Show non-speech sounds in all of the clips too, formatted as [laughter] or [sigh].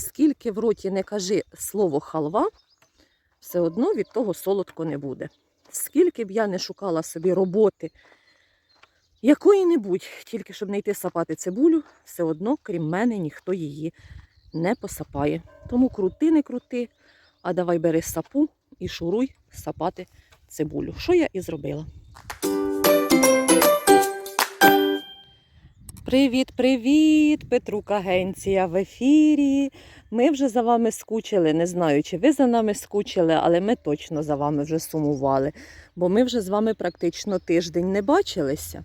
скільки в роті не кажи слово халва, все одно від того солодко не буде. Скільки б я не шукала собі роботи, якої-небудь, тільки щоб не йти сапати цибулю, все одно, крім мене, ніхто її не посапає. Тому крути, не крути, а давай бери сапу і шуруй сапати цибулю. Що я і зробила. Привіт, привіт! Петрук Агенція в ефірі. Ми вже за вами скучили. Не знаю, чи ви за нами скучили, але ми точно за вами вже сумували, бо ми вже з вами практично тиждень не бачилися.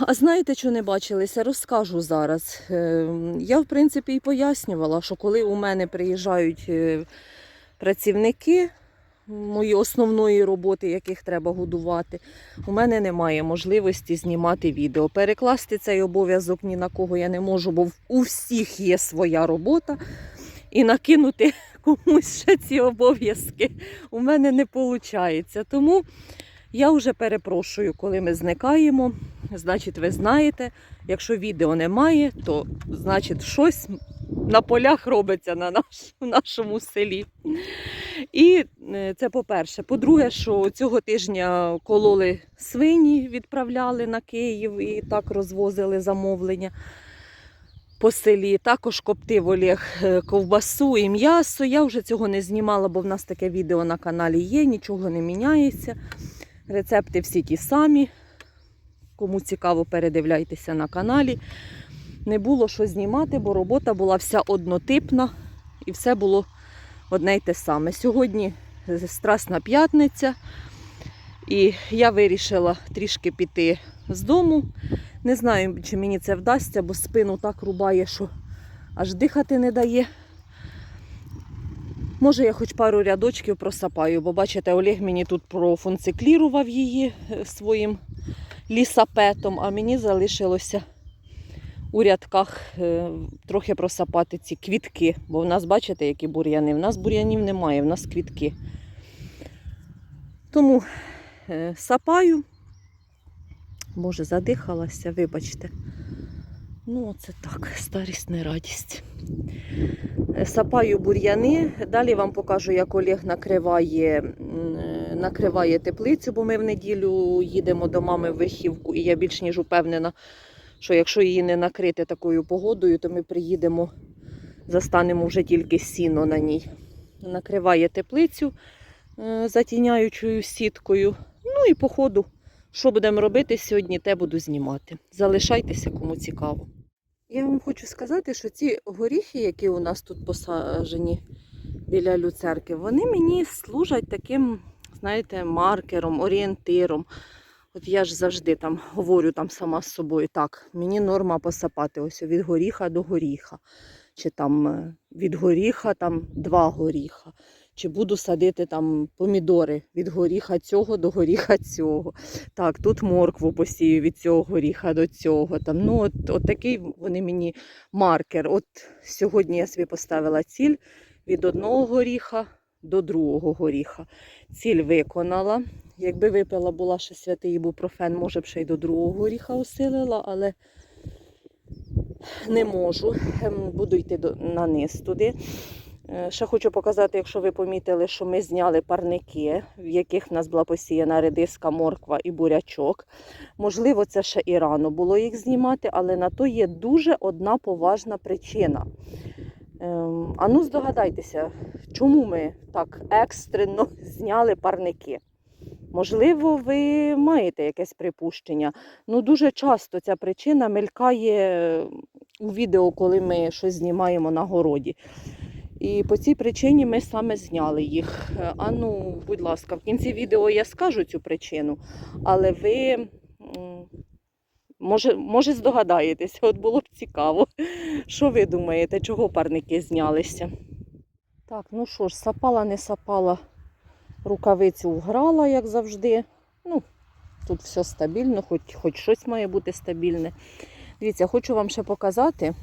А знаєте, що не бачилися? Розкажу зараз. Е, Я, в принципі, і пояснювала, що коли у мене приїжджають е, працівники мої основної роботи, яких треба годувати, у мене немає можливості знімати відео. Перекласти цей обов'язок ні на кого я не можу, бо у всіх є своя робота. І накинути [laughs] комусь ще ці обов'язки у мене не виходить. Тому я вже перепрошую, коли ми зникаємо. Значить, ви знаєте, якщо відео немає, то значить щось на полях робиться на наш, в нашому селі. І е, це по-перше. По-друге, що цього тижня кололи свині, відправляли на Київ і так розвозили замовлення по селі. Також коптив Олег е, ковбасу і м'ясо. Я вже цього не знімала, бо в нас таке відео на каналі є, нічого не міняється. Рецепти всі ті самі. Кому цікаво, передивляйтеся на каналі. Не було що знімати, бо робота була вся однотипна і все було одне й те саме. Сьогодні Страсна п'ятниця, і я вирішила трішки піти з дому. Не знаю, чи мені це вдасться, бо спину так рубає, що аж дихати не дає. Може, я хоч пару рядочків просапаю, бо бачите, Олег мені тут профунциклірував її е, своїм лісапетом, а мені залишилося у рядках е, трохи просапати ці квітки. Бо в нас, бачите, які бур'яни. В нас бур'янів немає, в нас квітки. Тому е, сапаю. Боже, задихалася, вибачте. Ну, оце так, старість не радість. Е, Сапаю бур'яни. Далі вам покажу, як Олег накриває, накриває теплицю, бо ми в неділю їдемо до мами в вихівку, і я більш ніж упевнена, що якщо її не накрити такою погодою, то ми приїдемо, застанемо вже тільки сіно на ній. Накриває теплицю е, затіняючою сіткою. Ну і по ходу, що будемо робити сьогодні, те буду знімати. Залишайтеся, кому цікаво. Я вам хочу сказати, що ці горіхи, які у нас тут посаджені біля люцерки, вони мені служать таким, знаєте, маркером, орієнтиром. От я ж завжди там говорю там сама з собою, так, мені норма посапати ось від горіха до горіха. Чи там е, від горіха там два горіха. Чи буду садити там помідори від горіха цього до горіха цього. Так, тут моркву посію від цього горіха до цього. Там, ну, от, от такий вони мені маркер. От сьогодні я собі поставила ціль від одного горіха до другого горіха. Ціль виконала. Якби випила була ще святий ібупрофен, може б ще й до другого горіха осилила, але не можу. Ем, Буду йти на низ туди. Е, Ще хочу показати, якщо ви помітили, що ми зняли парники, в яких в нас була посіяна редиска, морква і бурячок. Можливо, це ще і рано було їх знімати, але на то є дуже одна поважна причина. Ем, а ну здогадайтеся, чому ми так екстрено [laughs] зняли парники? Можливо, ви маєте якесь припущення. Ну, дуже часто ця причина мелькає у відео, коли ми щось знімаємо на городі. І по цій причині ми саме зняли їх. Е, А ну, будь ласка, в кінці відео я скажу цю причину, але ви може, може здогадаєтесь, от було б цікаво. Що ви думаєте, чого парники знялися? Так, ну що ж, сапала, не сапала, рукавицю вграла, як завжди. Ну, тут все стабільно, хоч, хоч щось має бути стабільне. Дивіться, хочу вам ще показати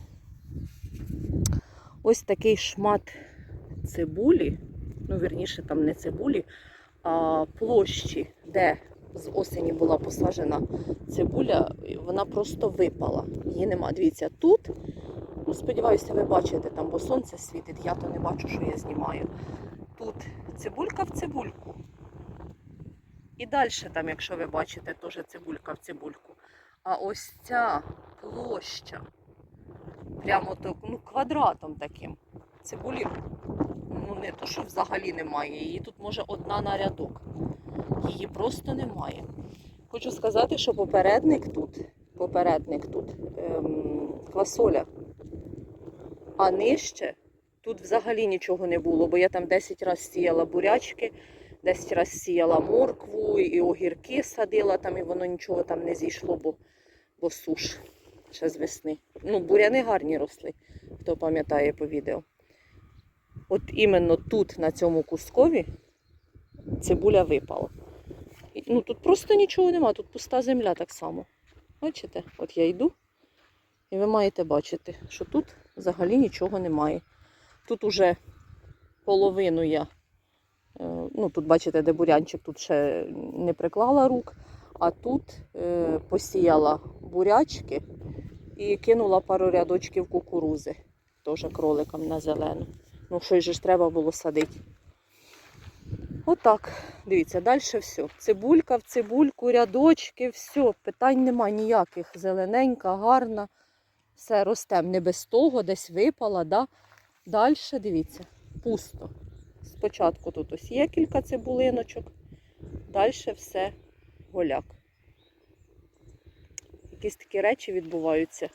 ось такий шмат цибулі, ну, вірніше, там не цибулі, а площі, де з осені була посаджена цибуля, вона просто випала. Її нема. Дивіться, тут Ну, сподіваюся, ви бачите там, бо сонце світить, я то не бачу, що я знімаю. Тут цибулька в цибульку. І далі там, якщо ви бачите, теж цибулька в цибульку. А ось ця площа, прямо так, ну, квадратом таким. Цибулі, ну не то, що взагалі немає. Її тут може одна на рядок. Її просто немає. Хочу сказати, що попередник тут, попередник тут ем, квасоля. А нижче тут взагалі нічого не було, бо я там 10 разів сіяла бурячки, 10 разів сіяла моркву і огірки садила там, і воно нічого там не зійшло, бо, бо суш ще з весни. Ну, буряни гарні росли, хто пам'ятає по відео. От іменно тут, на цьому кускові, цибуля випала. Ну тут просто нічого нема, тут пуста земля так само. Бачите? От я йду, і ви маєте бачити, що тут взагалі нічого немає. Тут уже половину я, е, ну тут бачите, де бурянчик, тут ще не приклала рук, а тут е, посіяла бурячки і кинула пару рядочків кукурузи, теж кроликам на зелену. Ну, щось же ж треба було садити. Отак. Дивіться, далі все. Цибулька в цибульку, рядочки, все. Питань нема ніяких. Зелененька, гарна. Все ростем. Не без того, десь випала, да? Далі, дивіться, пусто. Спочатку тут ось є кілька цибулиночок, далі все голяк. Якісь такі речі відбуваються.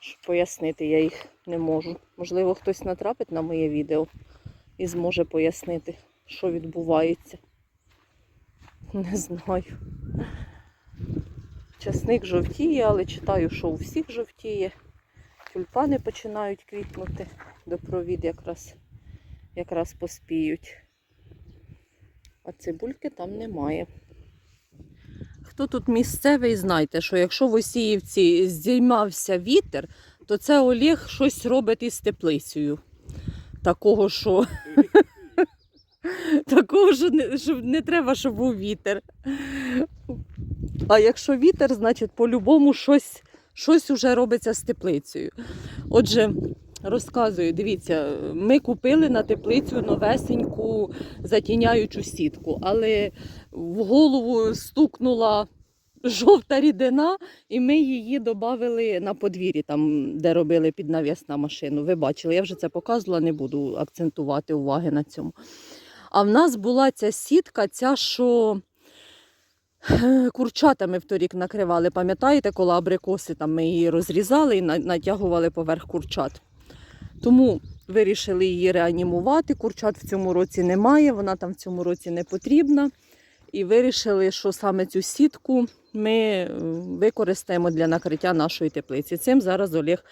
Щоб пояснити, я їх не можу. Можливо, хтось натрапить на моє відео і зможе пояснити, що відбувається. Не знаю. Часник жовтіє, але читаю, що у всіх жовтіє. Тюльпани починають квітнути до провід якраз, якраз поспіють. А цибульки там немає. Хто тут місцевий, знайте, що якщо в Осіївці здіймався вітер, то це Олег щось робить із теплицею. Такого, що [laughs] Такого, що не, що не треба, щоб був вітер. А якщо вітер, значить по-любому щось, щось уже робиться з теплицею. Отже, розказую, дивіться, ми купили на теплицю новесеньку затіняючу сітку, але в голову стукнула жовта рідина, і ми її додали на подвір'ї, там, де робили під навіс на машину. Ви бачили, я вже це показувала, не буду акцентувати уваги на цьому. А в нас була ця сітка, ця, що е, [laughs] курчатами вторік накривали. Пам'ятаєте, коли абрикоси там ми її розрізали і натягували поверх курчат. Тому вирішили її реанімувати. Курчат в цьому році немає, вона там в цьому році не потрібна. І вирішили, що саме цю сітку ми е, використаємо для накриття нашої теплиці. Цим зараз Олег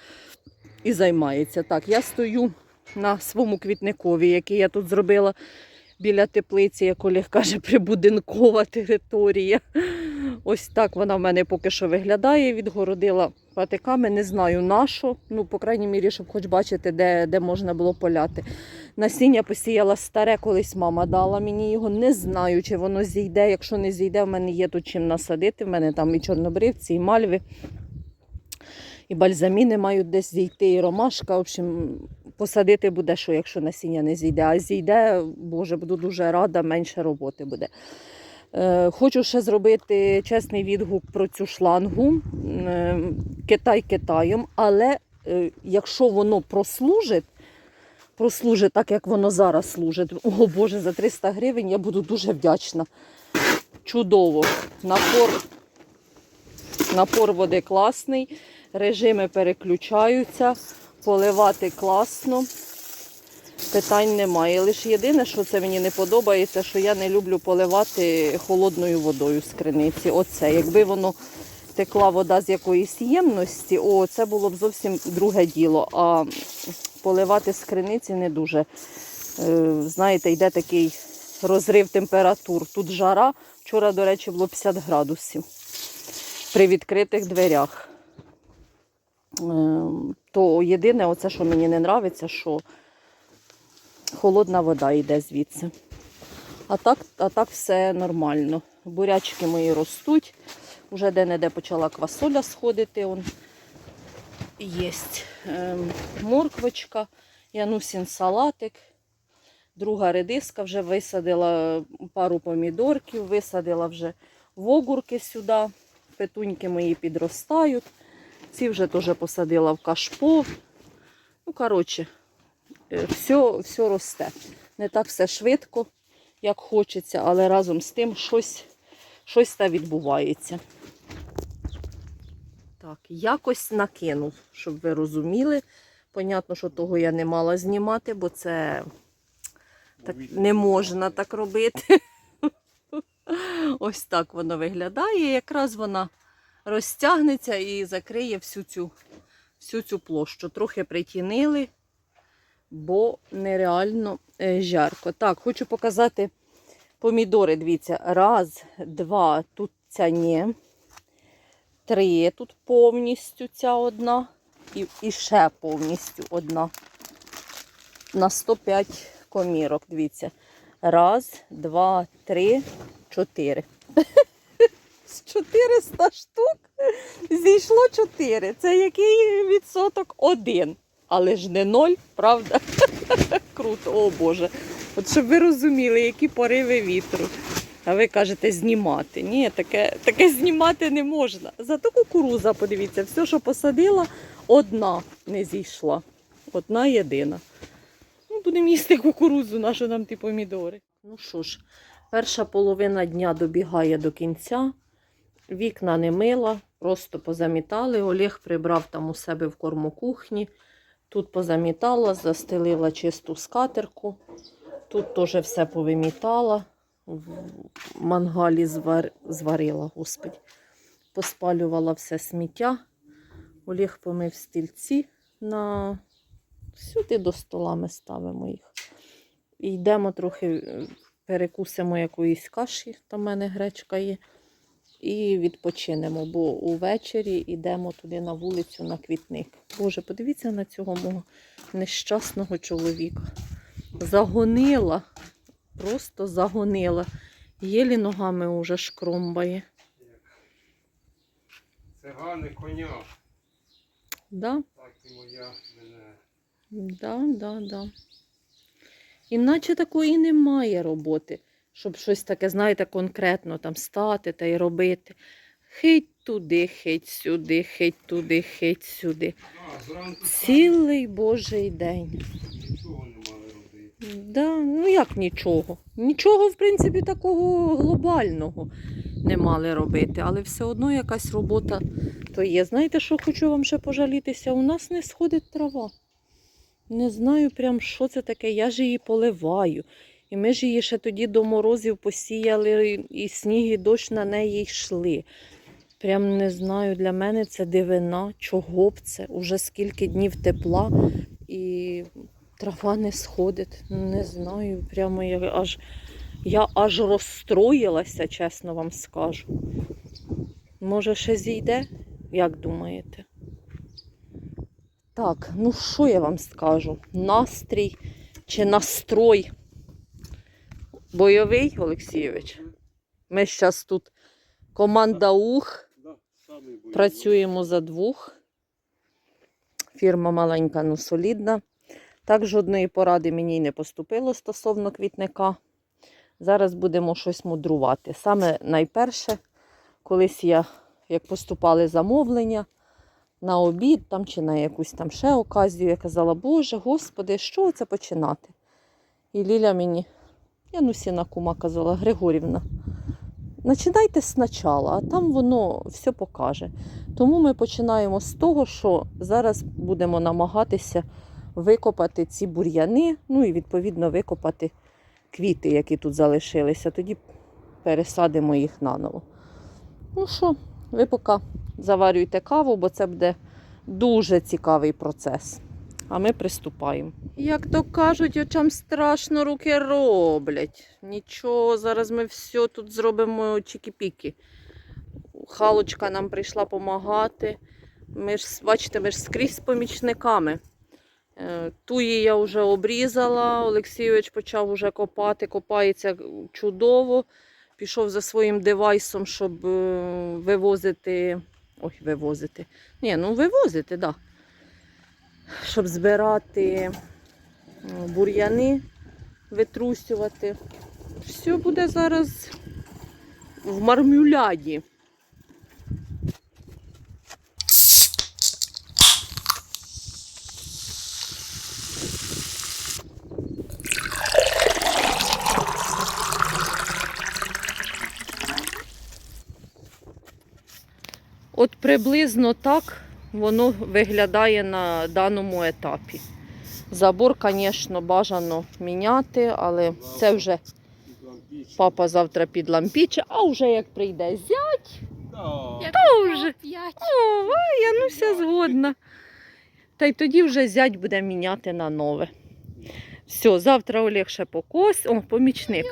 і займається. Так, я стою на своєму квітникові, який я тут зробила біля теплиці, як Олег каже, прибудинкова територія. Ось так вона в мене поки що виглядає. Відгородила патиками, не знаю на. Ну, по крайній мірі, щоб хоч бачити, де, де можна було поляти. Насіння посіяла старе, колись мама дала мені його. Не знаю, чи воно зійде. Якщо не зійде, в мене є тут чим насадити. В мене там і чорнобривці, і мальви, і бальзаміни мають десь зійти, і ромашка. В общем, посадити буде, що якщо насіння не зійде. А зійде, Боже, буду дуже рада, менше роботи буде. Е, Хочу ще зробити чесний відгук про цю шлангу. Китай Китаєм, але е, якщо воно прослужить, прослужить так, як воно зараз служить, о Боже, за 300 гривень я буду дуже вдячна. Чудово. Напор, напор води класний, режими переключаються, поливати класно. Питань немає. Лише єдине, що це мені не подобається, що я не люблю поливати холодною водою з криниці. Оце. Якби воно текла вода з якоїсь ємності, о, це було б зовсім друге діло. А поливати з криниці не дуже. Е, Знаєте, йде такий розрив температур. Тут жара. Вчора, до речі, було 50 градусів при відкритих дверях. То єдине, оце, що мені не подобається, що холодна вода йде звідси. А так, а так все нормально. Бурячки мої ростуть. Уже де-не-де почала квасоля сходити. Он. є ем, морквочка, янусін салатик, друга редиска вже висадила пару помідорків, висадила вже вогурки сюди. Петуньки мої підростають. Ці вже теж посадила в кашпо. Ну, коротше, все, все росте. Не так все швидко, як хочеться, але разом з тим щось, щось та відбувається. Так, якось накинув, щоб ви розуміли. Понятно, що того я не мала знімати, бо це так не можна так робити. [laughs] Ось так воно виглядає. Якраз вона розтягнеться і закриє всю цю, всю цю площу. Трохи притінили, бо нереально е, жарко. Так, хочу показати помідори. Дивіться, раз, два, тут ця ні. Три тут повністю ця одна. І, і ще повністю одна. На 105 комірок, дивіться. Раз, два, три, чотири. [laughs] З 400 штук зійшло 4. Це який відсоток? Один. Але ж не ноль, правда? [laughs] Круто, о Боже. От щоб ви розуміли, які пориви вітру. А ви кажете знімати. Ні, таке, таке знімати не можна. Зато кукуруза, подивіться, все, що посадила, одна не зійшла. Одна єдина. Ну, будемо їсти кукурузу, нашу нам ті помідори. Ну що ж, перша половина дня добігає до кінця. Вікна не мила, просто позамітали. Олег прибрав там у себе в кормокухні. Тут позамітала, застелила чисту скатерку. Тут теж все повимітала. В мангалі звар... зварила, господи. Поспалювала все сміття. Олег помив стільці на сюди до стола ми ставимо їх. І йдемо трохи, е, перекусимо якоїсь каші, там в мене гречка є. І відпочинемо, бо увечері йдемо туди на вулицю на квітник. Боже, подивіться на цього мого нещасного чоловіка. Загонила, просто загонила. Єлі ногами уже шкромбає. Цигани коня, Да? так і моя мене. Да, да, да. Іначе такої немає роботи, щоб щось таке, знаєте, конкретно там стати та й робити. Хить туди, хить сюди, хить туди, хить сюди. Цілий божий день. нічого не мали робити. Да, ну як нічого. Нічого, в принципі, такого глобального не мали робити, але все одно якась робота то є. Знаєте, що хочу вам ще пожалітися? У нас не сходить трава. Не знаю прям, що це таке. Я ж її поливаю. І ми ж її ще тоді до морозів посіяли, і сніг, і дощ на неї йшли. Прям не знаю, для мене це дивина, чого б це. Уже скільки днів тепла і трава не сходить. Не знаю, прямо я аж, я аж розстроїлася, чесно вам скажу. Може, ще зійде? Як думаєте? Так, ну що я вам скажу? Настрій чи настрой? Бойовий, Олексійович? Ми зараз тут команда УХ. Працюємо за двох. Фірма маленька, ну солідна. Так жодної поради мені не поступило стосовно квітника. Зараз будемо щось мудрувати. Саме найперше, колись я, як поступали замовлення на обід там, чи на якусь там ще оказію, я казала, Боже, Господи, що це починати? І Ліля мені, я ну сіна кума казала, Григорівна, Починайте спочатку, а там воно все покаже. Тому ми починаємо з того, що зараз будемо намагатися викопати ці бур'яни, ну і відповідно викопати квіти, які тут залишилися. Тоді пересадимо їх наново. Ну що, ви поки заварюйте каву, бо це буде дуже цікавий процес. А ми приступаємо. Як то кажуть, очам страшно руки роблять. Нічого, зараз ми все тут зробимо чікі-піки. Халочка нам прийшла допомагати. Ми ж, бачите, ми ж скрізь з помічниками. Е, Туї я вже обрізала, Олексійович почав уже копати, копається чудово. Пішов за своїм девайсом, щоб е, вивозити. Ой, вивозити. Ні, ну вивозити, так. Щоб збирати бур'яни, витрусювати. Все буде зараз в мармюляді. От приблизно так воно виглядає на даному етапі. Забор, звісно, бажано міняти, але це вже папа завтра підлампіче, а вже як прийде зять, то вже. О, а я ну вся згодна. Та й тоді вже зять буде міняти на нове. Все, завтра Олег ще покос. О, помічник.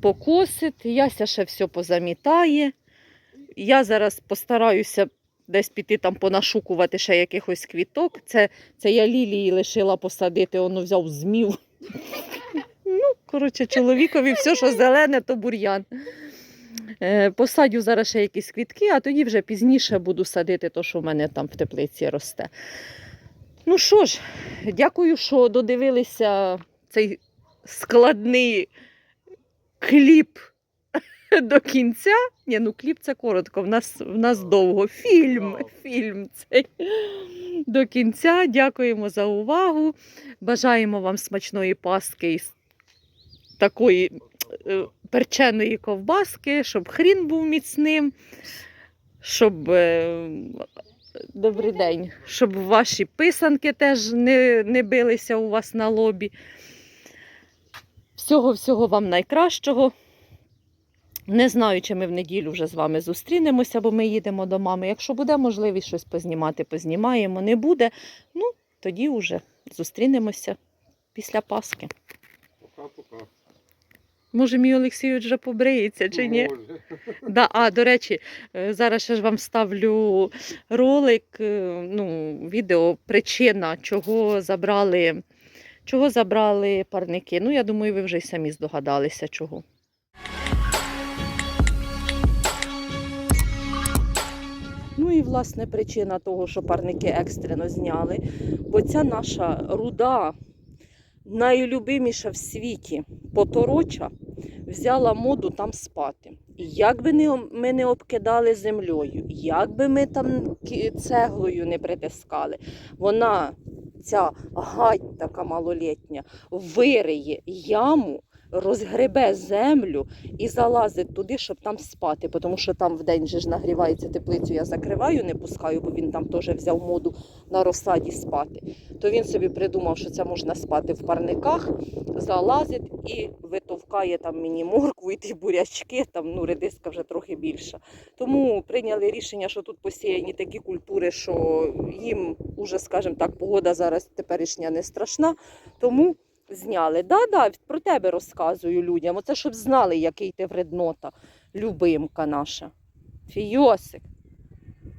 Покосить, Яся ще все позамітає. Я зараз постараюся десь піти там понашукувати ще якихось квіток. Це, це я лілії лишила посадити, воно взяв змів. Ну, коротше, чоловікові все, що зелене, то бур'ян. Е, Посадю зараз ще якісь квітки, а тоді вже пізніше буду садити те, що в мене там в теплиці росте. Ну що ж, дякую, що додивилися цей складний кліп [laughs] до кінця. Ні, ну кліп це коротко, в нас, в нас довго. Фільм, фільм цей до кінця. Дякуємо за увагу. Бажаємо вам смачної паски із такої е, перченої ковбаски, щоб хрін був міцним, щоб. е, Добрий день, щоб ваші писанки теж не, не билися у вас на лобі. Всього-всього вам найкращого. Не знаю, чи ми в неділю вже з вами зустрінемося, бо ми їдемо до мами. Якщо буде можливість щось познімати, познімаємо. Не буде, ну тоді вже зустрінемося після Пасхи. Пока-пока. Може, мій Олексійович вже побриється чи ні? Може. [laughs] Да, а, до речі, е, зараз ще ж вам ставлю ролик, е, ну, відео, причина, чого забрали, чого забрали парники. Ну, я думаю, ви вже й самі здогадалися, чого. І власне причина того, що парники екстрено зняли, бо ця наша руда, найлюбиміша в світі потороча, взяла моду там спати. І як би ми не обкидали землею, як би ми там цеглою не притискали, вона, ця гать така малолітня, вириє яму, розгребе землю і залазить туди, щоб там спати. Тому що там вдень же ж нагрівається теплицю, я закриваю, не пускаю, бо він там теж взяв моду на розсаді спати. То він собі придумав, що це можна спати в парниках, залазить і витовкає там мені моркву і ті бурячки, там ну редиска вже трохи більша. Тому прийняли рішення, що тут посіяні такі культури, що їм уже, скажімо так, погода зараз теперішня не страшна. Тому зняли. Да-да, про тебе розказую людям. Оце щоб знали, який ти вреднота, любимка наша. Фійосик.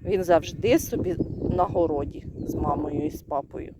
Він завжди собі на городі з мамою і з папою.